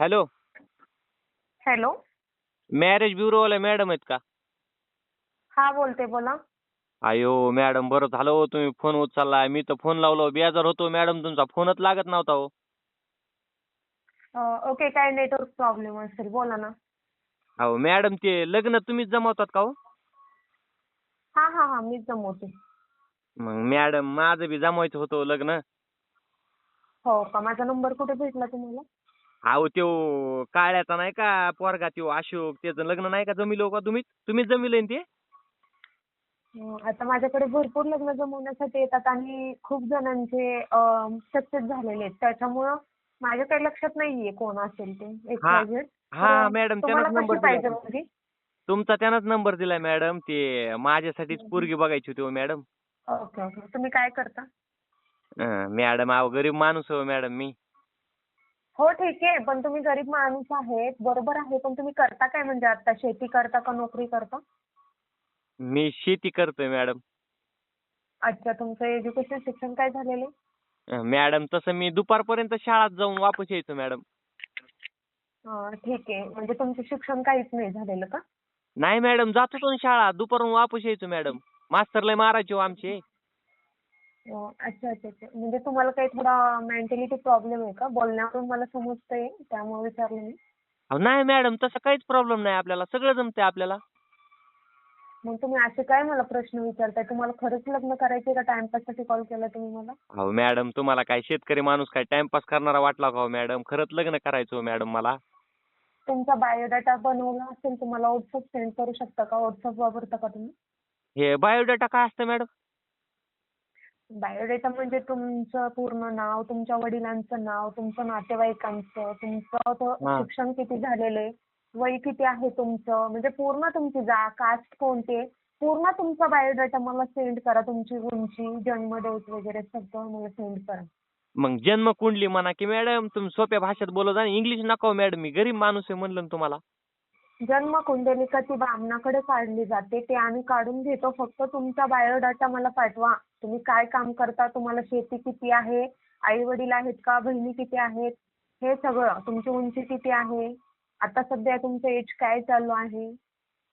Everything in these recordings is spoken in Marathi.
हॅलो. हॅलो. मॅरेज ब्युरोवाले मॅडम आहेत का? हा बोलते बोला. अयो मॅडम बरं झालं हो तुम्ही फोन उचलला मी तर फोन लावलो बेजार होतो मॅडम तुमचा फोनच लागत नव्हता हो. अं, ओके काय नेटवर्क प्रॉब्लेम असेल बोला ना. अहो मॅडम ते लग्न तुम्हीच जमवतात का हो? हा हा हा मीच जमवते. मग मॅडम माझं बी जमवायचं होतं हो लग्न. हो का? माझा नंबर कुठे भेटला तुम्हाला? अहो त्यो काळ्याचा नाही का पोरगा त्यो अशोक त्याचं लग्न नाही का जमिलो का तुम्ही? तुम्हीच जमिलंय ना ते? आता माझ्याकडे भरपूर लग्न जमवण्यासाठी येतात आणि खूप जणांचे सक्सेस झालेले आहेत. त्याच्यामुळं माझ्या काही लक्षात नाहीये कोण असेल ते हा, XYZ. हा तर मॅडम तुम्हाला त्यानंच नंबर कशी पाहिजे दिला मुलगी? तुमचा त्यानंच नंबर दिलाय मॅडम ते माझ्यासाठीच पोरगी बघायची होती हो मॅडम. Okay okay. तुम्ही काय करता? अं, मॅडम अहो गरीब माणूस हो मॅडम मी. हो ठीक आहे. पण तुम्ही गरीब माणूस आहेत बरोबर आहे. पण तुम्ही करता काय म्हणजे आता? शेती करता का नोकरी करता? मी शेती करतोय मॅडम. अच्छा तुमचं एज्युकेशन शिक्षण काय झालेलं आहे? अं, मॅडम तसं मी दुपारपर्यंत शाळेत जाऊन वापस यायचो मॅडम. अं, ठीक आहे. म्हणजे तुमचं शिक्षण काहीच नाही झालेलं का? नाही मॅडम. जात होतो ना शाळा. दुपारून वापस यायचो मॅडम. मास्तर लय मारायचे हो आमचे. अच्छा अच्छा अच्छा. म्हणजे तुम्हाला काही थोडा मेंटॅलिटी प्रॉब्लेम आहे का? बोलण्यावरून मला समजतंय त्यामुळे विचारलं मी. अहो, नाही मॅडम तसं काहीच प्रॉब्लेम नाही आपल्याला. सगळं जमतंय आपल्याला. मग तुम्ही असे काय मला प्रश्न विचारताय? तुम्हाला खरंच लग्न करायचे का? टाइमपाससाठी कॉल केला तुम्ही मला? अहो मॅडम तुम्हाला काय शेतकरी माणूस काय टाइमपास करणारा वाटला का हो मॅडम खरंच लग्न करायचं हो मॅडम मला. तुमचा बायोडाटा बनवला असेल तुम्हाला व्हॉट्सअप सेंड करू शकता का? व्हॉट्सअप वापरता का तुम्ही? हे बायोडाटा काय असतं मॅडम बायोडेटा म्हणजे तुमचं पूर्ण नाव तुमच्या वडिलांचं नाव तुमचं नातेवाईकांचं तुमचं तो. शिक्षण किती झालेलं आहे वय किती आहे तुमचं म्हणजे पूर्ण तुमची जा कास्ट कोणती आहे पूर्ण तुमचा बायोडाटा मला सेंड करा तुमची उंची जन्म डेट वगैरे सगळं मला सेंड करा मग जन्म कुंडली म्हणा की मॅडम तुम्ही सोप्या भाषेत बोलत जा इंग्लिश नका हो मॅडम मी गरीब माणूस आहे म्हणलं ना तुम्हाला जन्म कुंडलिका ती बामणाकडे काढली जाते ते आम्ही काढून घेतो. फक्त तुमचा बायोडाटा मला पाठवा. तुम्ही काय काम करता तुम्हाला शेती किती आहे आई वडील आहेत का बहिणी किती आहेत हे सगळं तुमची उंची किती आहे आता सध्या तुमचं एज काय चालू आहे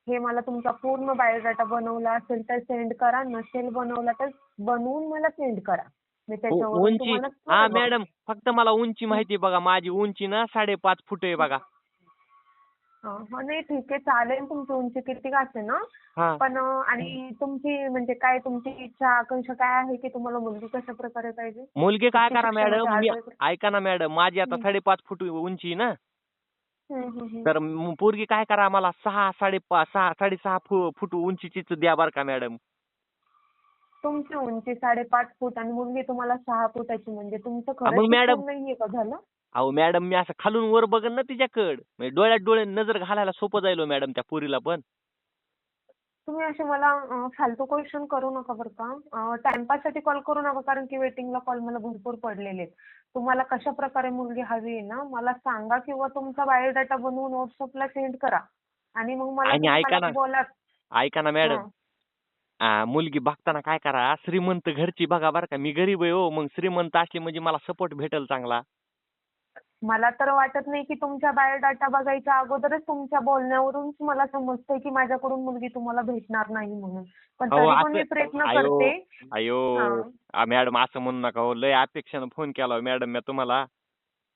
हे मला तुमचा पूर्ण बायोडाटा बनवला असेल तर सेंड करा. नसेल बनवला तर बनवून मला सेंड करा. मी त्याच्यावरून उंची. तुम्हाला हा मॅडम फक्त मला उंची माहिती बघा. माझी उंची ना साडेपाच फूट आहे बघा. हा नाही ठीक आहे चालेल तुमची उंची किती असेल ना? पण आणि तुमची म्हणजे काय तुमची इच्छा आकांक्षा काय आहे की तुम्हाला मुलगी कशा प्रकारे पाहिजे? मुलगी काय करा मॅडम? ऐका ना मॅडम माझी आता. साडेपाच फूट उंची ना. तर पोरगी काय करा मला सहा साडेपाच सहा साडेसहा फूट उंचीचीच द्या बरं का मॅडम. तुमची उंची साडेपाच फूट आणि मुलगी तुम्हाला सहा फुटाची म्हणजे तुमचं खरं मॅडम- नाहीये का झालं? अहो मॅडम मी असं खालून वर बघन ना तिच्याकड. म्हणजे डोळ्यात डोळे नजर घालायला सोपं जाईल हो मॅडम त्या पोरीला पण. तुम्ही असे मला अं, फालतू क्वेश्चन करू नका बरं का. टाइमपाससाठी कॉल करू नका कारण की वेटिंगला कॉल मला भरपूर पडलेले आहेत. तुम्हाला कशा प्रकारे मुलगी हवी आहे ना मला सांगा किंवा तुमचा बायोडाटा बनवून व्हॉट्सअपला सेंड करा. आणि मग मला आणि ऐका ना, बोला. ऐका ना मॅडम हं. आ, मुलगी बघताना काय करा श्रीमंत घरची बघा बरं का. मी गरीब आहे हो मग श्रीमंत असली म्हणजे मला सपोर्ट भेटेल चांगला. मला तर वाटत नाही की तुमचा बायोडाटा बघायच्या अगोदरच तुमच्या बोलण्यावरूनच मला समजतंय की माझ्याकडून मुलगी तुम्हाला भेटणार नाही म्हणून. पण अहो, तरी पण मी असं- प्रयत्न करते. अयो. आ, मॅडम असं म्हणू नका हो. लय अपेक्षानं फोन केला हो मॅडम मी तुम्हाला.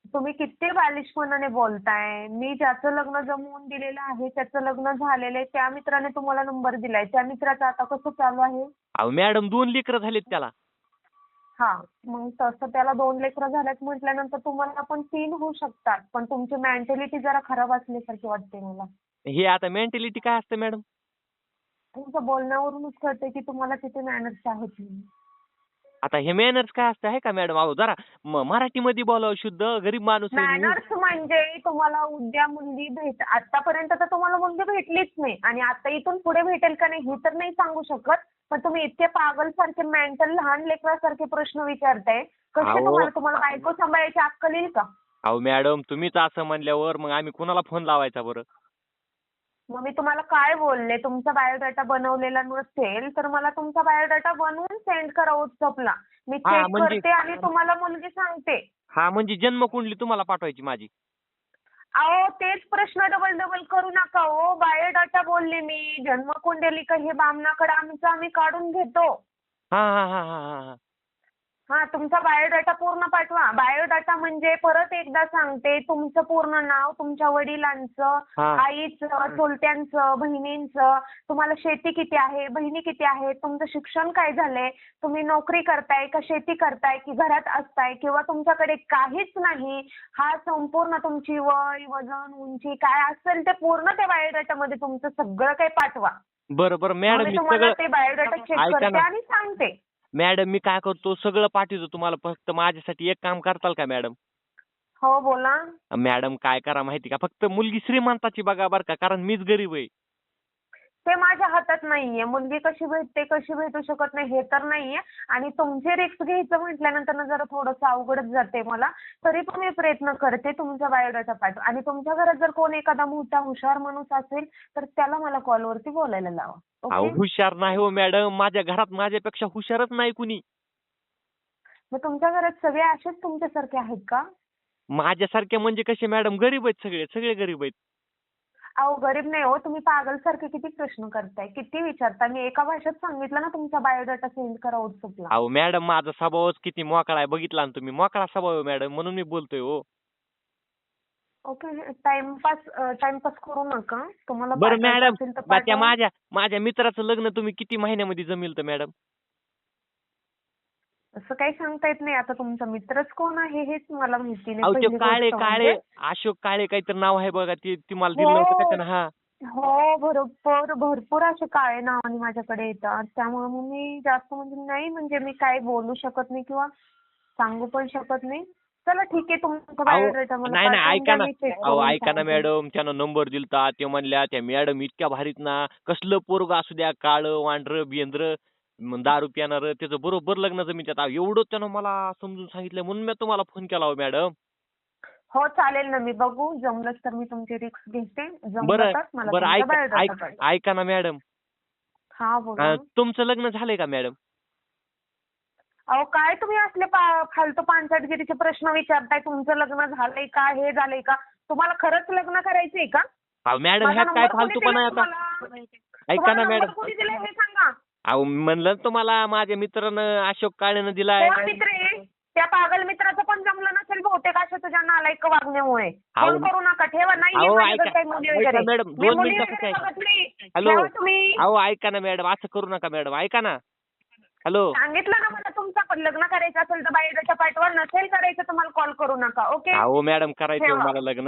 तुम्ही किती बालिशपणाने बोलताय. मी ज्याचं लग्न जमवून दिलेलं आहे त्याचं लग्न झालेलं आहे त्या मित्राने तुम्हाला नंबर दिलाय. त्या मित्राचं आता कसं चालू आहे? अहो मॅडम दोन लेकरं झालेत त्याला. मग तसं त्याला दोन लेकरं झाल्यात म्हटल्यानंतर तुम्हाला पण तीन होऊ शकतात. पण तुमची मेंटॅलिटी जरा खराब असल्यासारखी वाटते मला. हे आता मेंटॅलिटी काय असतं मॅडम? तुमच्या बोलण्यावरूनच कळतंय की तुम्हाला किती मॅनर्स आहेत म्हणून. आता हे मॅनर्स काय असतं आहे का मॅडम अहो जरा म- मराठीमध्ये बोलावं शुद्ध गरीब माणूस आहे मी. मॅनर्स म्हणजे तुम्हाला उद्या मुलगी भेट आतापर्यंत तर तुम्हाला मुलगी भेटलीच नाही. आणि आता इथून पुढे भेटेल का नाही हे तर नाही सांगू शकत. पण तुम्ही इतके पागल सारखे मेंटल लहान लेकरासारखे प्रश्न विचारताय. कसे अहो. तुम्हाला तुम्हाला बायको सांभाळायची अक्कल येईल का? अहो मॅडम तुम्हीच असं म्हणल्यावर मग आम्ही कुणाला फोन लावायचा बरं? मग मी तुम्हाला काय बोलले? तुमचा बायोडाटा बनवलेला नसेल तर मला तुमचा बायोडाटा बनवून सेंड करा व्हॉट्सअपला. मी हा, चेक म्हणजे- करते आणि तुम्हाला मुलगी सांगते. हा म्हणजे जन्मकुंडली तुम्हाला पाठवायची माझी. अहो तेच प्रश्न डबल डबल करू नका हो. बायोडाटा बोलले मी. जन्मकुंडलिका हे बामणाकडे आमचं आम्ही काढून घेतो. हा हा हा हा हा हा. हा तुमचा बायोडाटा पूर्ण पाठवा बायोडाटा म्हणजे परत एकदा सांगते तुमचं पूर्ण नाव तुमच्या वडिलांचं हा. आईचं चुलत्यांचं बहिणींचं तुम्हाला शेती किती आहे बहिणी किती आहेत तुमचं शिक्षण काय झालंय तुम्ही नोकरी करताय का शेती करताय की घरात असताय किंवा तुमच्याकडे काहीच नाही हा संपूर्ण तुमची वय वजन उंची काय असेल ते पूर्ण त्या बायोडाटामध्ये तुमचं सगळं काही पाठवा बरं बरं मॅडम मी मी तुम्हाला सगळं ते बायोडाटा चेक ऐका करते ना. आणि सांगते मॅडम मी काय करतो सगळं पाठवतो तुम्हाला फक्त माझ्यासाठी एक काम करताल का मॅडम? हो बोला. मॅडम काय करा माहिती का फक्त मुलगी श्रीमंताची बघा बरं का कारण मीच गरीब आहे. ते माझ्या हातात नाहीये. मुलगी कशी भेटते कशी भेटू शकत नाही हे तर नाहीये. आणि तुमचे रिस्क घ्यायचं म्हटल्यानंतर ना जरा थोडंसं अवघडच जाते मला. तरी पण मी प्रयत्न करते तुमचा बायोडाटा पाठवा. आणि तुमच्या घरात जर कोण एखादा मोठा हुशार माणूस असेल तर त्याला मला कॉलवरती बोलायला लावा. अहो ओके हुशार नाही हो मॅडम माझ्या घरात माझ्यापेक्षा हुशारच नाही कुणी. मग तुमच्या घरात सगळे असेच तुमच्यासारखे आहेत का? माझ्यासारखे म्हणजे कसे मॅडम गरीब आहेत सगळे. सगळे गरीब आहेत. अहो गरीब नाही हो तुम्ही पागलसारखे किती प्रश्न करताय किती विचारता मी एका भाषेत सांगितलं ना तुमचा बायोडाटा सेंड करा व्हॉट्सअपला. अहो मॅडम माझा स्वभावच किती मोकळा आहे बघितला ना तुम्ही. मोकळा स्वभाव आहे मॅडम म्हणून मी बोलतोय हो. ओके टाइमपास टाइमपास करू नका. तुम्हाला बरं पाठवायचं मॅडम असेल तर बा- त्या पाठवा. माझ्या माझ्या मित्राचं लग्न तुम्ही किती महिन्यामध्ये जमेल तर मॅडम? असं काही सांगता येत नाही आता तुमचा मित्रच कोण आहे हेच मला माहिती नाही अहो ते पहिली काळे गोष्ट काळे म्हणजे. अशोक काळे काहीतरी नाव आहे बघा ते तुम्हाला दिलं हो. का त्यानं हा हो भरपूर भरपूर असे काळे नावाने माझ्याकडे येतात त्यामुळे मग मी जास्त म्हणजे नाही म्हणजे मी काय बोलू शकत नाही किंवा सांगू पण शकत नाही चला ठीक आहे तुमचा अहो, बायोडाटा मला नाही नाही पाठवून ऐका द्या, ना मी check अहो करून ऐका ना सांगते. मॅडम त्यानं नंबर दिलता ते म्हणल्या त्या मॅडम इतक्या भारीत ना कसलं पोरग असू द्या काळं वांढरं बिंद्र म दारू पिणार त्याचं बरोबर लग्न जमीन त्यात एवढं त्यानं मला समजून सांगितलं म्हणून मी तुम्हाला फोन केला हो मॅडम हो चालेल ना मी बघू. जमलंच तर मी तुमची रिक्स घेते. बरं बरं ऐका ना मॅडम हा तुमचं लग्न झालंय का मॅडम अहो काय तुम्ही असले फालतू पानसटगिरीचे प्रश्न विचारताय तुमचं लग्न झालंय का हे झालंय का? तुम्हाला खरंच लग्न करायचंय का? मॅडम ह्यात काय फालतूपणा आता? ऐका ना मॅडम हे सांगा. अहो म्हणलं ना तुम्हाला माझ्या मित्रानं अशोक काळेनं दिलाय. मित्र आहे? त्या पागल मित्राचं पण जमलं नसेल बहुतेक अशा तुझ्या नालायक वागण्यामुळे. अहो, फोन करू नका ठेवा. नाही अहो, माझ्याकडे ऐका- काही मुली ऐका वगैरे. मॅडम, मी दोन मुली मिनिटाचं वगैरे काय? बघत नाही. हॅलो. ठेवा तुम्ही. अहो ऐका ना मॅडम असं करू नका मॅडम ऐका ना. हॅलो. सांगितलं ना मला तुमचं? पण लग्न करायचं असेल तर बायोडाटा पाठवा नसेल करायचं तर मला कॉल करू नका ओके? अहो मॅडम करायचं ठेवा. मला लग्न.